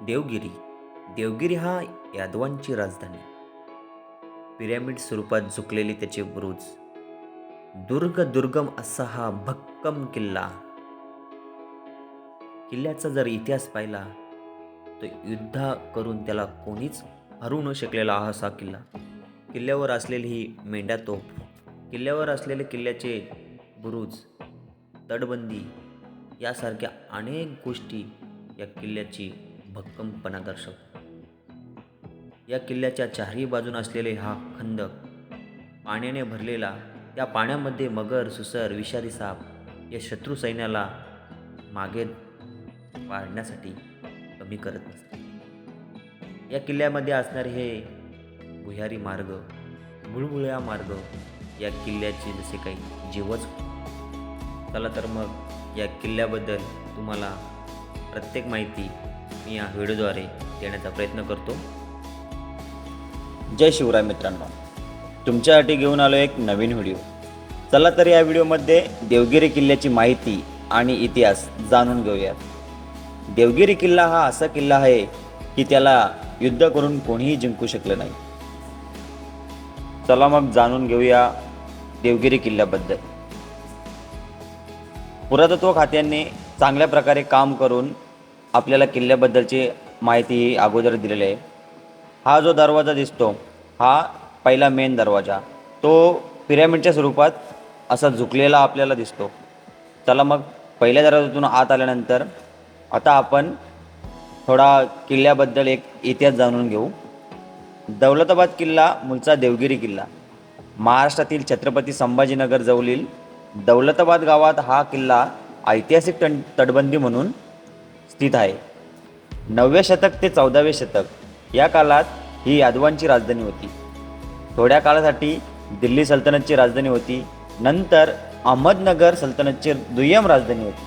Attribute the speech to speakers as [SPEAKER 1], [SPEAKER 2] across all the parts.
[SPEAKER 1] देवगिरी. देवगिरी हा यादवांची राजधानी. पिरॅमिड स्वरूपात झुकलेले त्याचे बुरुज. दुर्ग दुर्गम असा हा भक्कम किल्ला. किल्ल्याचा जर इतिहास पाहिला तर युद्ध करून त्याला कोणीच हरू न शकलेला हा असा किल्ला. किल्ल्यावर असलेली ही मेंढ्या तोफ किल्ल्यावर असलेले किल्ल्याचे बुरुज तटबंदी यासारख्या अनेक गोष्टी या किल्ल्याची भक्कमपणा दर्शवतो या किल्ल्याच्या चारही बाजून असलेले हा खंदक पाण्याने भरलेला त्या पाण्यामध्ये मगर सुसर विषारी साप या शत्रू सैन्याला मागे पाडण्यासाठी कमी करत नसते या किल्ल्यामध्ये असणारे हे भुयारी मार्ग बुळबुळ्या मार्ग या किल्ल्याचे जसे काही जीवच चला तर मग या किल्ल्याबद्दल तुम्हाला प्रत्येक माहिती मी या व्हिडिओद्वारे देण्याचा प्रयत्न करतो.
[SPEAKER 2] जय शिवराय मित्रांनो. तुमच्यासाठी घेऊन आलो एक नवीन व्हिडिओ. चला तर या व्हिडिओमध्ये देवगिरी किल्ल्याची माहिती आणि इतिहास जाणून घेऊयात. देवगिरी किल्ला हा असा किल्ला आहे की त्याला युद्ध करून कोणीही जिंकू शकलं नाही. चला मग जाणून घेऊया देवगिरी किल्ल्याबद्दल. पुरातत्व खात्याने चांगल्या प्रकारे काम करून आपल्याला किल्ल्याबद्दलची माहिती अगोदर दिलेली आहे. हा जो दरवाजा दिसतो हा पहिला मेन दरवाजा. तो पिरॅमिडच्या स्वरूपात असा झुकलेला आपल्याला दिसतो. चला मग पहिल्या दरवाजातून आत आल्यानंतर आता आपण थोडा किल्ल्याबद्दल एक इतिहास जाणून घेऊ. दौलताबाद किल्ला मूळचा देवगिरी किल्ला. महाराष्ट्रातील छत्रपती संभाजीनगर जवळील दौलताबाद गावात हा किल्ला ऐतिहासिक तट तटबंदी म्हणून स्थित आहे. नववे शतक ते चौदावे शतक या काळात ही यादवांची राजधानी होती. थोड्या काळासाठी दिल्ली सल्तनतची राजधानी होती. नंतर अहमदनगर सल्तनतची दुय्यम राजधानी होती.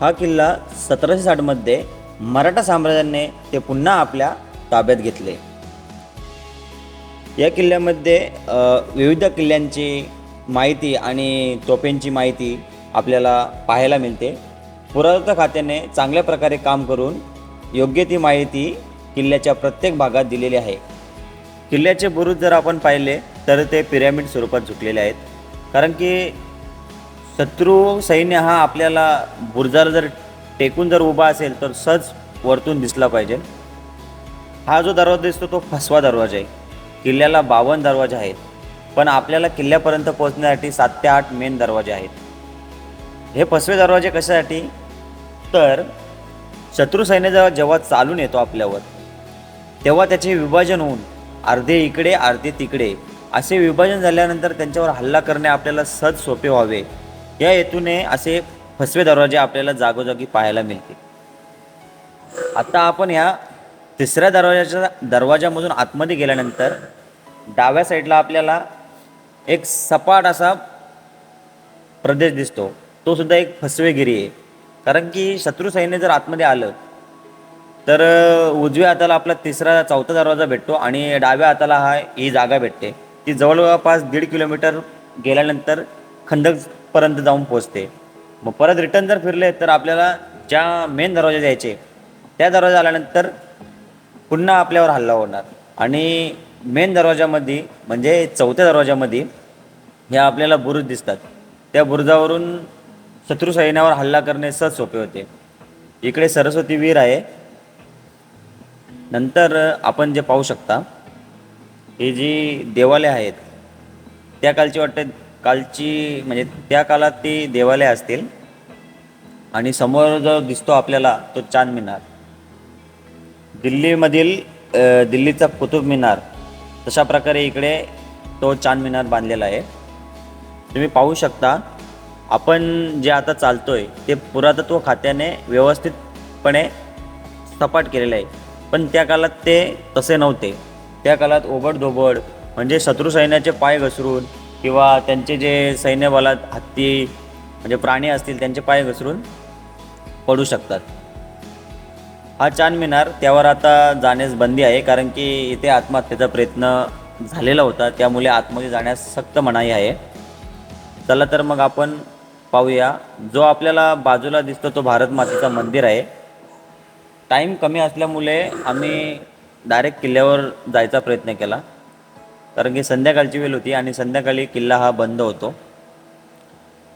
[SPEAKER 2] हा किल्ला सतराशे साठमध्ये मराठा साम्राज्याने ते पुन्हा आपल्या ताब्यात घेतले. या किल्ल्यामध्ये विविध किल्ल्यांची माहिती आणि तोफेंची माहिती आपल्याला पाहायला मिळते. पुरातत्व खात्याने चांगल्या प्रकारे काम करून योग्य ती माहिती किल्ल्याच्या प्रत्येक भागात दिलेली आहे. किल्ल्याचे बुरुज जर आपण पाहिले तर ते पिरॅमिड स्वरूपात झुकलेले आहेत. कारण की शत्रू सैन्य हा आपल्याला बुरुजाला जर टेकून जर उभा असेल तर सहज वरतून दिसला पाहिजे. हा जो दरवाजा दिसतो तो फसवा दरवाजा आहे. किल्ल्याला बावन्न दरवाजे आहेत. पण आपल्याला किल्ल्यापर्यंत पोहोचण्यासाठी सात ते आठ मेन दरवाजे आहेत. हे फसवे दरवाजे कशासाठी? तर शत्रू सैन्य जेव्हा जेव्हा चालून येतो आपल्यावर तेव्हा त्याचे विभाजन होऊन अर्धे इकडे अर्धे तिकडे असे विभाजन झाल्यानंतर त्यांच्यावर हल्ला करणे आपल्याला सहज सोपे व्हावे. या हेतूने असे फसवे दरवाजे आपल्याला जागोजागी पाहायला मिळते आता आपण या तिसऱ्या दरवाजाच्या दरवाजामधून आतमध्ये गेल्यानंतर डाव्या साईडला आपल्याला एक सपाट असा प्रदेश दिसतो. तो सुद्धा एक फसवेगिरी आहे. कारण की शत्रू सैन्य जर आतमध्ये आलं तर उजव्या हाताला आपला तिसरा चौथा दरवाजा भेटतो आणि डाव्या हाताला हा ही जागा भेटते. ती जवळपास दीड किलोमीटर गेल्यानंतर खंदकपर्यंत जाऊन पोचते मग परत रिटर्न जर फिरले तर आपल्याला ज्या मेन दरवाजा द्यायचे त्या दरवाजा आल्यानंतर पुन्हा आपल्यावर हल्ला होणार. आणि मेन दरवाजामध्ये म्हणजे चौथ्या दरवाजामध्ये हे आपल्याला बुरुज दिसतात. त्या बुरुजावरून शत्रू सैन्यावर हल्ला करणे सहज सोपे होते. इकडे सरस्वती वीर आहे. नंतर आपण जे पाहू शकता हे जी देवालय आहेत त्या कालची वाटते कालची म्हणजे त्या काळात ती देवालय असतील. आणि समोर जो दिसतो आपल्याला तो चांद मिनार. दिल्लीमधील दिल्लीचा कुतुब मिनार तशा प्रकारे इकडे तो चांद मिनार बांधलेला आहे. तुम्ही पाहू शकता आपण जे आता चालतोय ते पुरातत्व खात्याने व्यवस्थितपणे सपाट केलेलं आहे. पण त्या काळात ते तसे नव्हते. त्या काळात ओबडधोबड म्हणजे शत्रू सैन्याचे पाय घसरून किंवा त्यांचे जे सैन्यबलात हत्ती म्हणजे प्राणी असतील त्यांचे पाय घसरून पडू शकतात. हा चांद मिनार त्यावर आता जाण्यास बंदी आहे कारण की इथे आत्महत्येचा प्रयत्न झालेला होता. त्यामुळे आतमध्ये जाण्यास सक्त मनाई आहे. चला तर मग आपण पाहूया. जो आपल्याला बाजूला दिसतो तो भारत मातेचं मंदिर आहे.
[SPEAKER 3] टाईम कमी असल्यामुळे आम्ही डायरेक्ट किल्ल्यावर जायचा प्रयत्न केला. कारण की संध्याकाळची वेळ होती आणि संध्याकाळी किल्ला हा बंद होतो.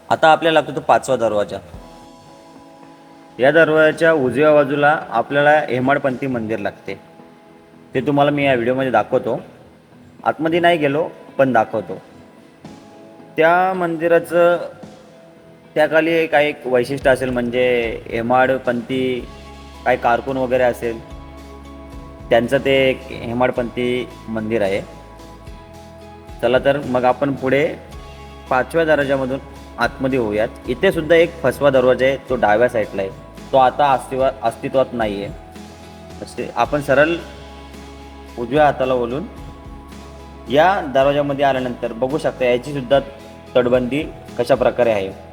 [SPEAKER 3] आता आपल्याला लागतो तो पाचवा दरवाजा. या दरवाजाच्या उजव्या बाजूला आपल्याला हेमाडपंथी मंदिर लागते. ते तुम्हाला मी या व्हिडिओमध्ये दाखवतो. आतमध्ये नाही गेलो पण दाखवतो. त्या मंदिराचं त्याखाली एक काही एक वैशिष्ट्य असेल म्हणजे हेमाडपंथी काही कारकून वगैरे असेल त्यांचं ते एक हेमाडपंथी मंदिर आहे. चला तर मग आपण पुढे पाचव्या दरवाजामधून आतमध्ये होऊयात. इथे सुद्धा एक फसवा दरवाजा आहे तो डाव्या साईडला आहे. तो आता अस्तित्वात अस्तित्वात नाही आहे असे आपण सरळ उजव्या हाताला बोलून या दरवाजामध्ये आल्यानंतर बघू शकता याची सुद्धा तटबंदी कशा प्रकारे आहे.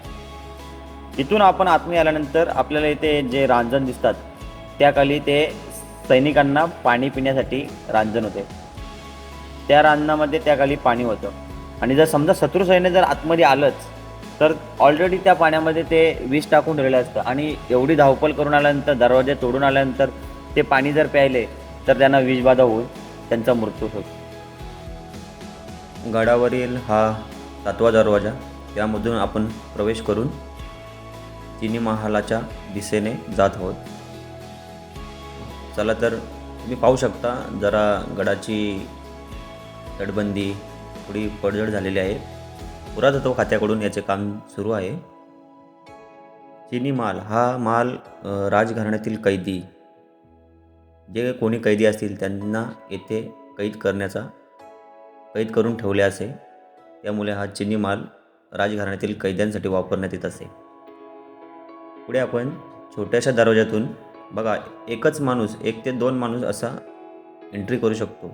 [SPEAKER 3] इथून आपण आतमध्ये आल्यानंतर आपल्याला इथे जे रांजण दिसतात त्याखाली ते सैनिकांना पाणी पिण्यासाठी रांजण होते. त्या रांजणामध्ये त्याखाली पाणी होतं. आणि जर समजा शत्रू सैन्य जर आतमध्ये आलंच तर ऑलरेडी त्या पाण्यामध्ये ते विष टाकून ठेवलेलं असतं. आणि एवढी धावपल करून आल्यानंतर दरवाजे तोडून आल्यानंतर ते पाणी जर प्यायले तर त्यांना विषबाधा होऊन त्यांचा मृत्यू होतो.
[SPEAKER 2] गडावरील हा सातवा दरवाजा त्यामधून आपण प्रवेश करून चिनी महालाच्या दिशेने जात आहोत. चला तर तुम्ही पाहू शकता जरा गडाची तटबंदी थोडी पडझड झालेली आहे. पुरातत्व खात्याकडून याचे काम सुरू आहे. चिनी माल हा माल राजघराण्यातील कैदी. जे कोणी कैदी असतील त्यांना येथे कैद करण्याचा कैद करून ठेवले असे. त्यामुळे हा चिनी माल राजघराण्यातील कैद्यांसाठी वापरण्यात येत असे. पुढे आपण छोट्याशा दरवाज्यातून बघा एकच माणूस एक ते दोन माणूस असा एंट्री करू शकतो.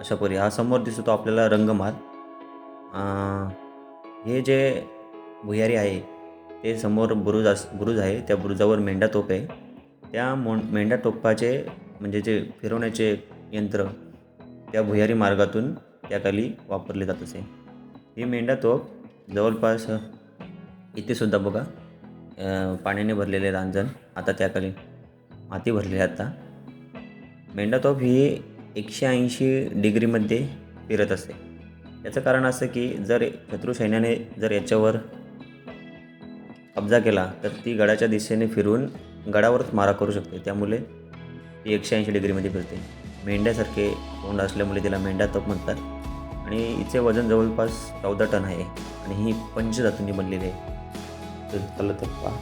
[SPEAKER 2] अशा परी हा समोर दिसतो आपल्याला रंगमाल. हे जे भुयारी आहे ते समोर बुरुज अस बुरुज आहे. त्या बुरुजावर मेंढा टोप आहे. त्या मो मेंढा टोपाचे म्हणजे जे फिरवण्याचे यंत्र त्या भुयारी मार्गातून त्याखाली वापरले जात असे. ही मेंढा तोप जवळपास इथे सुद्धा बघा पाण्याने भरलेले रांजण आता त्याखाली माती भरलेली आता. मेंढातोप ही एकशे ऐंशी डिग्रीमध्ये फिरत असते. याचं कारण असं की जर शत्रू सैन्याने जर याच्यावर कब्जा केला तर ती गडाच्या दिशेने फिरून गडावरच मारा करू शकते. त्यामुळे ती एकशे ऐंशी डिग्रीमध्ये फिरते. मेंढ्यासारखे तोंड असल्यामुळे तिला मेंढा तोप म्हणतात. आणि हिचे वजन जवळपास चौदा टन आहे. आणि ही पंचधातूंनी बनलेली आहे. तर चला तर पहा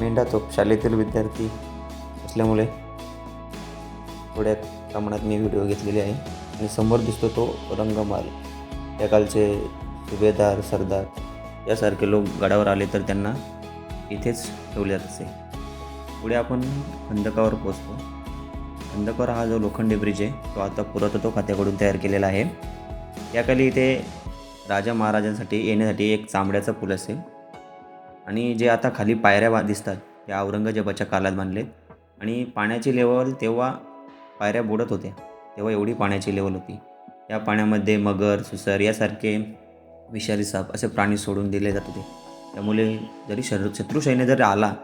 [SPEAKER 2] मेंढा तोप शाळेतील विद्यार्थी असल्यामुळे थोड्या प्रमाणात मी व्हिडिओ घेतलेले आहे. आणि समोर दिसतो तो रंगमाल. त्या कालचे सुभेदार सरदार यासारखे लोक गडावर आले तर त्यांना इथेच ठेवले जात असे. पुढे आपण खंदकावर पोचतो खंदकावर हा जो लोखंडी ब्रिज आहे तो आता पुरातत्व खात्याकडून तयार केलेला आहे. त्याखाली इथे राजा महाराजांसाठी येण्यासाठी एक चांबड्याचा पूल असेल. आणि जे आता खाली पायऱ्या बा दिसतात त्या औरंगजेबाच्या काळात बांधलेत आणि पाण्याची लेवल तेव्हा पायऱ्या बुडत होत्या. तेव्हा एवढी पाण्याची लेवल होती. या पाण्यामध्ये मगर सुसर यासारखे विषारी साप असे प्राणी सोडून दिले जात होते. त्यामुळे जरी शर शत्रू सैन्य जरी आला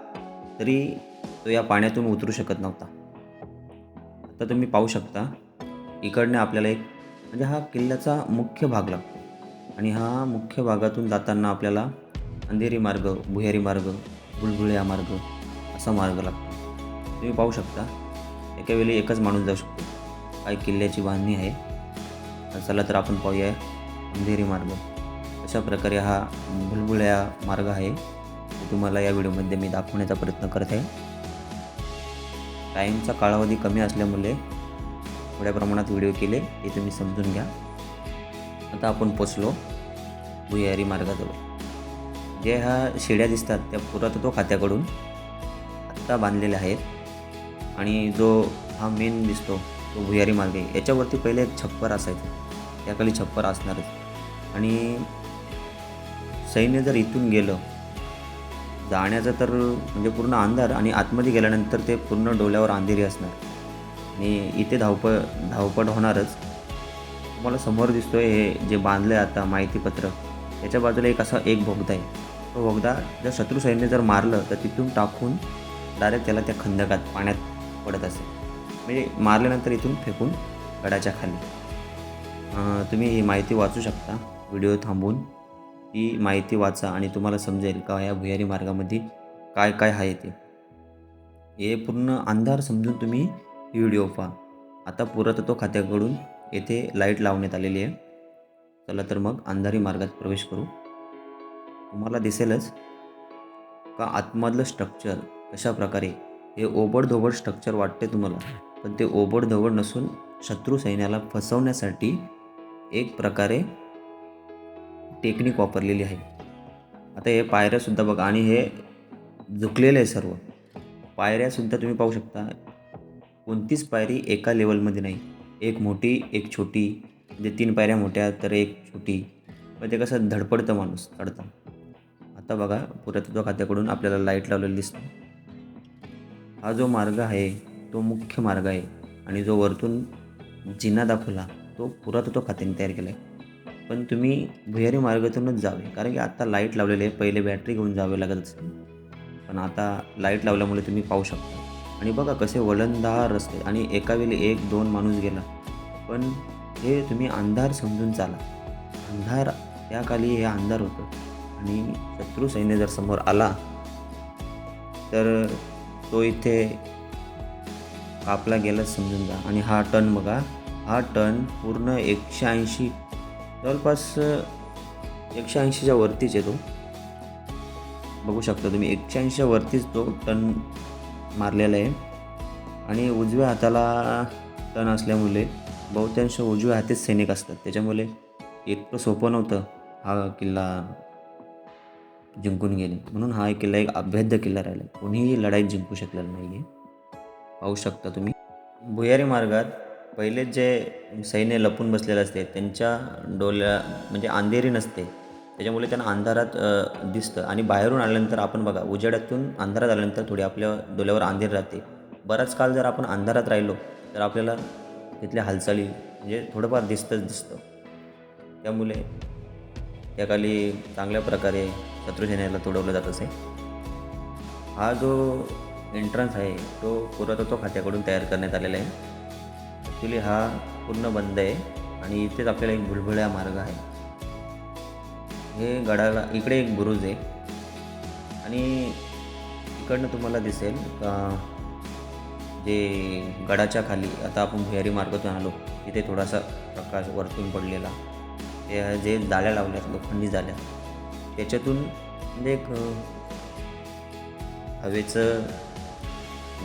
[SPEAKER 2] तरी तो या पाण्यातून उतरू शकत नव्हता. आता तुम्ही पाहू शकता इकडने आपल्याला एक म्हणजे हा किल्ल्याचा मुख्य भाग लागतो. आणि हा मुख्य भागातून जाताना आपल्याला अंधेरी मार्ग भुयारी मार्ग बुलबुळ्या मार्ग असा मार्ग लागतो. तुम्ही पाहू शकता एका वेळी एकच माणूस जाऊ शकतो. काही किल्ल्याची बांधणी आहे चला तर आपण पाहूया अंधेरी मार्ग. अशा प्रकारे हा बुलबुळ्या मार्ग आहे. तुम्हाला या व्हिडिओमध्ये मी दाखवण्याचा प्रयत्न करत आहे. टाईमचा कालावधी कमी असल्यामुळे थोड्या प्रमाणात व्हिडिओ केले ते तुम्ही समजून घ्या. आता आपण पोचलो भुयारी मार्गाजवळ. जे ह्या शिड्या दिसतात त्या पुरातत्व खात्याकडून आत्ता बांधलेल्या आहेत. आणि जो हा मेन दिसतो तो भुयारी मार्ग आहे याच्यावरती पहिले एक छप्पर असायचं. त्याखाली छप्पर असणारच. आणि सैन्य जर इथून गेलं जाण्याचं तर म्हणजे पूर्ण अंधार आणि आतमध्ये गेल्यानंतर ते पूर्ण डोल्यावर अंधेरी असणार. आणि इथे धावप धावपट होणारच. तुम्हाला समोर दिसतोय हे जे बांधलं आहे आता माहितीपत्र त्याच्या बाजूला एक असा एक बोगदा आहे. तो जर शत्रू सैन्य जर मारलं तर तिथून टाकून डायरेक्ट त्याला त्या खंदकात पाण्यात पडत असे. म्हणजे मारल्यानंतर इथून फेकून गडाच्या खाली. तुम्ही ही माहिती वाचू शकता. व्हिडिओ थांबून. ती माहिती वाचा आणि तुम्हाला समजेल का या भुयारी मार्गामध्ये काय काय आहे ते. हे पूर्ण अंधार समजून तुम्ही ही व्हिडिओ पहा. आता पुरातत्व खात्याकडून येथे लाइट लावण्यात आलेली आहे. चला तर मग अंधारी मार्गात प्रवेश करू. तुम्हाला दिसेलच का आतमधलं स्ट्रक्चर कशा प्रकारे हे ओबडधोबड स्ट्रक्चर वाटते तुम्हाला पण ते ओबडधोबड नसून शत्रू सैन्याला फसवण्यासाठी एक प्रकारे टेक्निक वापरलेली आहे. आता हे पायऱ्यासुद्धा बघा आणि हे झुकलेलं आहे सर्व. पायऱ्यासुद्धा तुम्ही पाहू शकता. कोणतीच पायरी एका लेवलमध्ये नाही. एक मोठी एक छोटी. म्हणजे तीन पायऱ्या मोठ्या तर एक छोटी. मग ते कसं धडपडतं माणूस चढता. आता बघा पुरातत्व खात्याकडून आपल्याला लाइट लावलेली दिसतो. हा जो मार्ग आहे तो मुख्य मार्ग आहे आणि जो वरतून जिना दाखवला तो पुरातत्व खात्याने तयार केला आहे पण तुम्ही भुयारी मार्गातूनच जावे कारण की आत्ता लाइट लावलेले आहे पहिले बॅटरी घेऊन जावे लागत असेल पण आता लाइट लावल्यामुळे तुम्ही पाहू शकता. आणि बघा कसे वळणदार रस्ते आणि एका वेळी एक दोन माणूस गेला. पण हे तुम्ही अंधार समजून चाला. अंधार त्याखाली हे अंधार होतं. आणि शत्रू सैन्य जर समोर आला तर तो इथे कापला गेला समजून जा आणि हा टन बघा हा टन पूर्ण एकशे ऐंशी जवळपास एकशे ऐंशीच्या वरतीच येतो बघू शकता तुम्ही एकशे ऐंशीच्या वरतीच तो टन मारलेला आहे. आणि उजव्या हाताला टन असल्यामुळे बहुतांश उजव्या हातीच सैनिक असतात. त्याच्यामुळे इतकं सोपं नव्हतं हा किल्ला जिंकून गेले म्हणून हा किल्ला एक अभेद्य किल्ला राहिला. कोणीही लढाईत जिंकू शकलेला नाही आहे पाहू शकता तुम्ही. भुयारी मार्गात पहिले जे सैन्य लपून बसलेले असते त्यांच्या डोल्या म्हणजे अंधेरी नसते. त्याच्यामुळे त्यांना अंधारात दिसतं. आणि बाहेरून आल्यानंतर आपण बघा उजेडातून अंधारात आल्यानंतर थोडी आपल्या डोल्यावर अंधेर राहते. बराच काळ जर आपण अंधारात राहिलो तर आपल्याला तिथल्या हालचाली म्हणजे थोडंफार दिसतंच दिसतं. त्यामुळे त्याखाली चांगल्या प्रकारे शत्रुसेनेला तोडवलं जात असे. हा जो एंट्रन्स आहे तो पुरातत्व खात्याकडून तयार करण्यात आलेला आहे. ॲक्च्युली हा पूर्ण बंद आहे आणि इथेच आपल्याला एक भुलभुळ्या मार्ग आहे. हे गडाला इकडे एक बुरुज आहे. आणि इकडनं तुम्हाला दिसेल का जे गडाच्या खाली आता आपण भुयारी मार्गातून आलो तिथे थोडासा प्रकाश वरतून पडलेला. ते जे जाळ्या लावल्यात लोखंडी जाळ्या त्याच्यातून म्हणजे एक हवेचं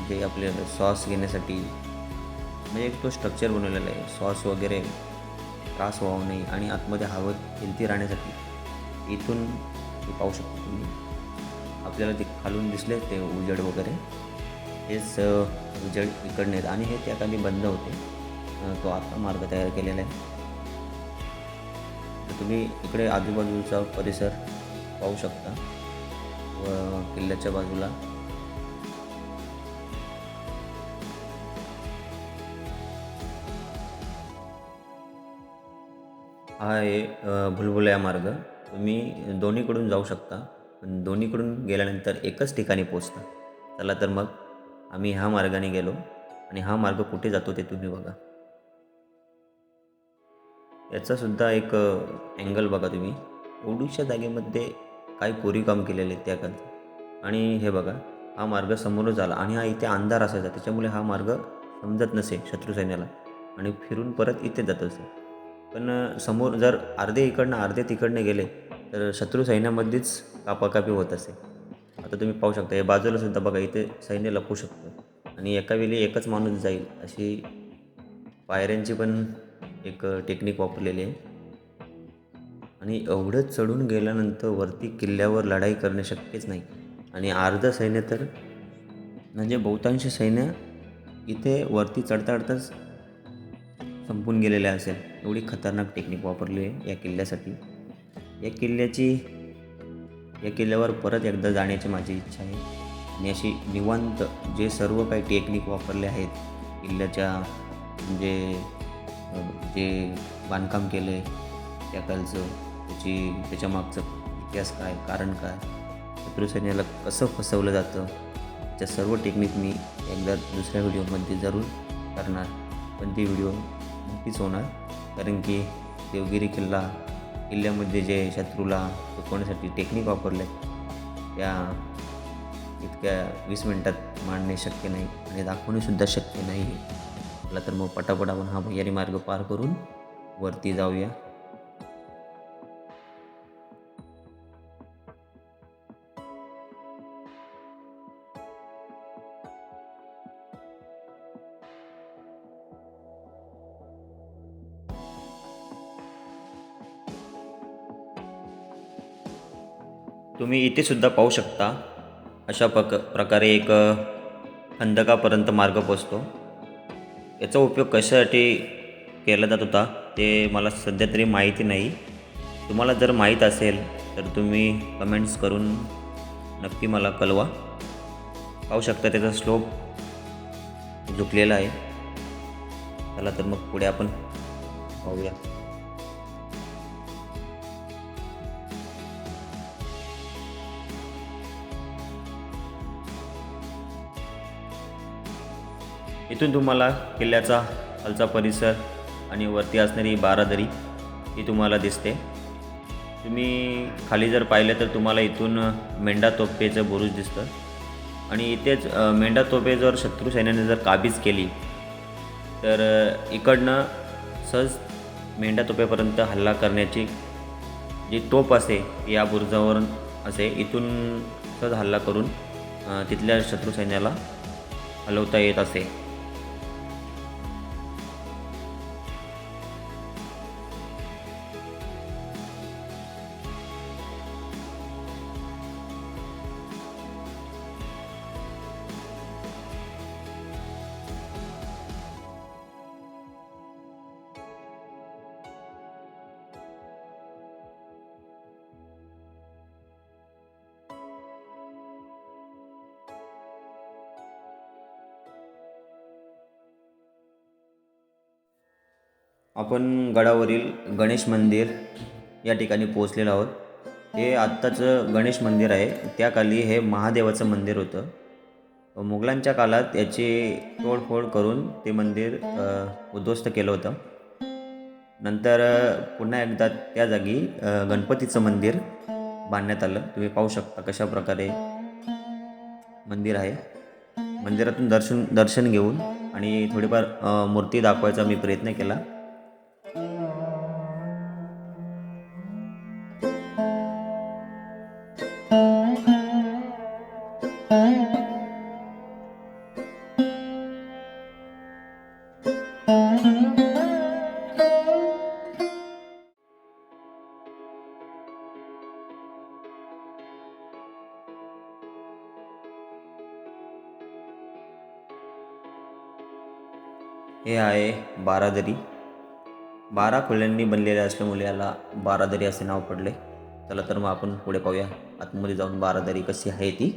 [SPEAKER 2] जे आपले सॉस घेण्यासाठी म्हणजे एक तो स्ट्रक्चर बनवलेला आहे. सॉस वगैरे त्रास व्हावं नये आणि आतमध्ये हवं हेल्थी राहण्यासाठी इथून ते पाहू शकतो तुम्ही. आपल्याला ते खालून दिसले ते उजेड वगैरे हेच उजेड इकडनं आहेत आणि हे त्याखाली बंद होते. तो आता मार्ग तयार केलेला आहे. तुम्ही इकडे आजूबाजूचा परिसर पाहू शकता. व किल्ल्याच्या बाजूला. हा आहे अ, भुलभुलया मार्ग. तुम्ही दोन्हीकडून जाऊ शकता. पण दोन्हीकडून गेल्यानंतर एकच ठिकाणी पोचता चला तर मग आम्ही ह्या मार्गाने गेलो. आणि हा मार्ग कुठे जातो ते तुम्ही बघा. याचासुद्धा एक अँगल बघा तुम्ही. एवढीशा जागेमध्ये काय कोरीकाम केलेले आहे त्या खालचं आणि हे बघा हा मार्ग समोरच झाला आणि हा इथे अंधार असायचा. त्याच्यामुळे हा मार्ग समजत नसे शत्रू सैन्याला. आणि फिरून परत इथे जात असे. पण समोर जर अर्धे इकडनं अर्धे तिकडनं गेले तर शत्रू सैन्यामध्येच कापाकापी होत असे. आता तुम्ही पाहू शकता या बाजूला सुद्धा बघा इथे सैन्य लपू शकतं. आणि एका वेळी एकच माणूस जाईल अशी पायऱ्यांची पण एक टेक्निक वापरलेली आहे. आणि एवढं चढून गेल्यानंतर वरती किल्ल्यावर लढाई करणे शक्यच नाही. आणि अर्ध सैन्य तर म्हणजे बहुतांश सैन्य इथे वरती चढता चढताच संपून गेलेले असेल. एवढी खतरनाक टेक्निक वापरली आहे या किल्ल्यासाठी. या किल्ल्याची या किल्ल्यावर परत एकदा जाण्याची माझी इच्छा आहे. आणि अशी निवांत जे सर्व काही टेक्निक वापरले आहेत किल्ल्याच्या म्हणजे जे बांधकाम केलं आहे त्या कालचं त्याची त्याच्या मागचं इतिहास काय कारण काय शत्रू सैन्याला कसं फसवलं जातं त्या सर्व टेक्निक मी एकदा दुसऱ्या व्हिडिओमध्ये जरूर करणार. पण ती व्हिडिओ नक्कीच होणार कारण की देवगिरी किल्ला किल्ल्यामध्ये जे शत्रूला चुकवण्यासाठी टेक्निक वापरले त्या इतक्या वीस मिनटात मांडणे शक्य नाही आणि दाखवणेसुद्धा शक्य नाही आहे चला तर मग पटापट आपण हा भैयारी मार्ग पार करून वरती जाऊया. तुम्ही इथे सुद्धा पाहू शकता अशा पक प्रकारे एक खंदकापर्यंत मार्ग पोचतो. याचा उपयोग कशासाठी केला जात होता ते मला सध्या तरी माहिती नाही. तुम्हाला जर माहीत असेल तर तुम्ही कमेंट्स करून नक्की मला कळवा. पाहू शकता त्याचा स्लोप झुकलेला आहे. चला तर मग पुढे आपण पाहूया. इथून तुम्हाला किल्ल्याचा खालचा परिसर आणि वरती असणारी बारादरी ही तुम्हाला दिसते. तुम्ही खाली जर पाहिलं तर तुम्हाला इथून मेंढा तोफेचं बुरुज दिसतं. आणि इथेच मेंढा तोफे जर शत्रू सैन्याने जर काबीज केली तर इकडनं सहज मेंढा तोफेपर्यंत हल्ला करण्याची जी तोप असे या बुरुजावर असे इथून सहज हल्ला करून तिथल्या शत्रू सैन्याला हलवता येत असे. आपण गडावरील गणेश मंदिर या ठिकाणी पोहोचलेलो आहोत. हे आत्ताचं गणेश मंदिर आहे. त्या काली हे महादेवाचं मंदिर होतं. मुघलांच्या काळात याची तोडफोड करून ते मंदिर उद्ध्वस्त केलं होतं. नंतर पुन्हा एकदा त्या जागी गणपतीचं मंदिर बांधण्यात आलं. तुम्ही पाहू शकता कशा प्रकारे मंदिर आहे. मंदिरातून दर्शन दर्शन घेऊन आणि थोडीफार मूर्ती दाखवायचा मी प्रयत्न केला. आहे बारादरी बारा खोल्यांनी बनलेल्या असल्यामुळे याला बारादरी असे नाव पडले. चला तर मग आपण पुढे पाहूया. आतमध्ये जाऊन बारादरी कशी आहे ती.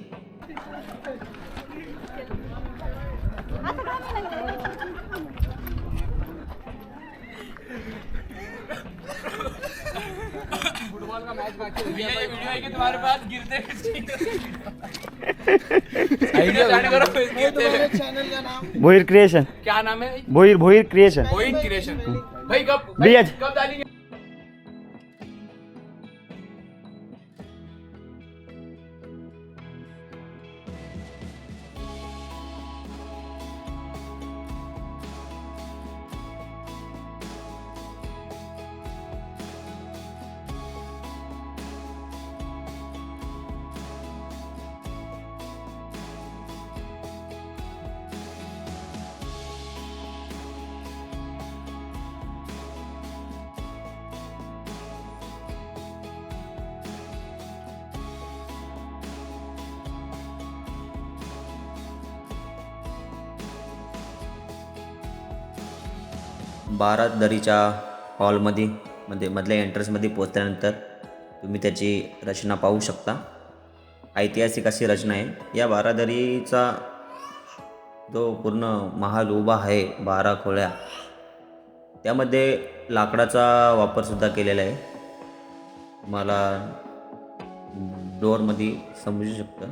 [SPEAKER 4] तुम्हारे पास? गिरते
[SPEAKER 5] भोईर क्रिएशन
[SPEAKER 4] क्या नाम है?
[SPEAKER 5] भोईर भोईर क्रिएशन
[SPEAKER 4] मोहित क्रिएशन भाई कब
[SPEAKER 5] भैया।
[SPEAKER 4] कब डालेंगे
[SPEAKER 2] बारादरीच्या हॉलमध्ये मध्ये मधल्या एंट्रन्समध्ये पोचल्यानंतर तुम्ही त्याची रचना पाहू शकता. ऐतिहासिक अशी रचना आहे. या बारादरीचा जो पूर्ण महाल उभा आहे बारा खोळ्या त्यामध्ये लाकडाचा वापरसुद्धा केलेला आहे. तुम्हाला डोअरमध्ये समजू शकतं.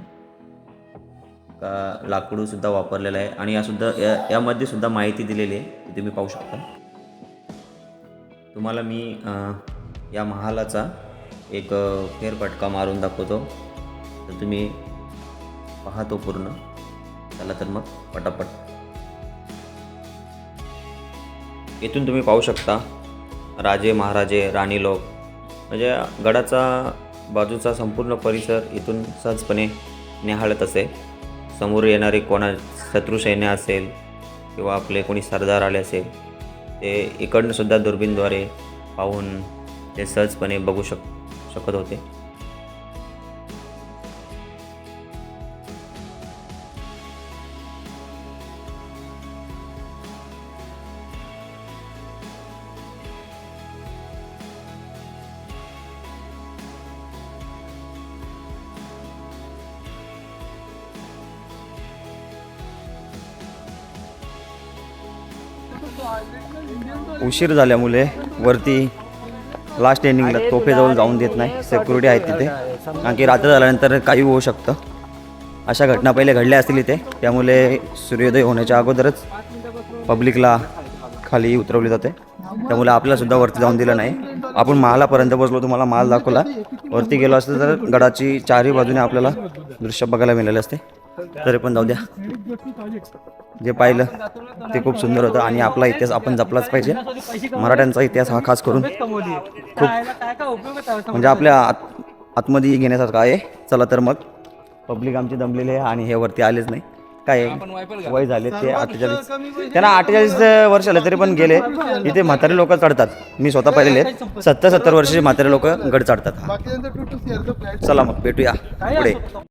[SPEAKER 6] का लाकडूसुद्धा वापरलेलं आहे. आणि यासुद्धा या यामध्ये सुद्धा माहिती दिलेली आहे ती तुम्ही पाहू शकता. तुम्हाला मी या महालाचा एक फेरफटका मारून दाखवतो. तर तुम्ही पाहतो पूर्ण. चला तर मग पटापट. इथून तुम्ही पाहू शकता राजे महाराजे राणी लोक. म्हणजे गडाचा बाजूचा संपूर्ण परिसर इथून सहजपणे निहाळत असे. समोर येणारे कोणा शत्रुसैन्य असेल किंवा आपले कोणी सरदार आले असेल ते इकडनंसुद्धा दुर्बीनद्वारे पाहून ते सहजपणे बघू शक शकत होते.
[SPEAKER 2] उशीर झाल्यामुळे वरती लास्ट एंडिंगला तोफेजवळ जाऊन देत नाही. सेक्युरिटी आहेत तिथे. कारण की रात्र झाल्यानंतर काही होऊ शकतं. अशा घटना पहिले घडल्या असतील इथे. त्यामुळे सूर्योदय होण्याच्या अगोदरच पब्लिकला खाली उतरवली जाते. त्यामुळे आपल्यालासुद्धा वरती जाऊन दिलं नाही. आपण महालापर्यंत बसलो तुम्हाला माल दाखवला. वरती गेलो असतं तर गडाची चारही बाजूने आपल्याला दृश्य बघायला मिळाले असते. तरी पण जाऊ द्या. जे पाहिलं ते खूप सुंदर होतं आणि आपला इतिहास आपण जपलाच पाहिजे. मराठ्यांचा इतिहास हा खास करून खूप म्हणजे आपल्या आत आतमध्ये घेण्यासारखा आहे. चला तर मग. पब्लिक आमची दमलेली आहे आणि हे वरती आलेच नाही. काय आहे? वय झाले ते अठ्ठेचाळीस त्यांना अठ्ठेचाळीस वर्ष आले तरी पण गेले. इथे म्हातारे लोक चढतात. मी स्वतः पाहिलेले आहेत. सत्तर सत्तर वर्षाचे म्हातारे लोक गड चढतात. चला मग भेटूया पुढे.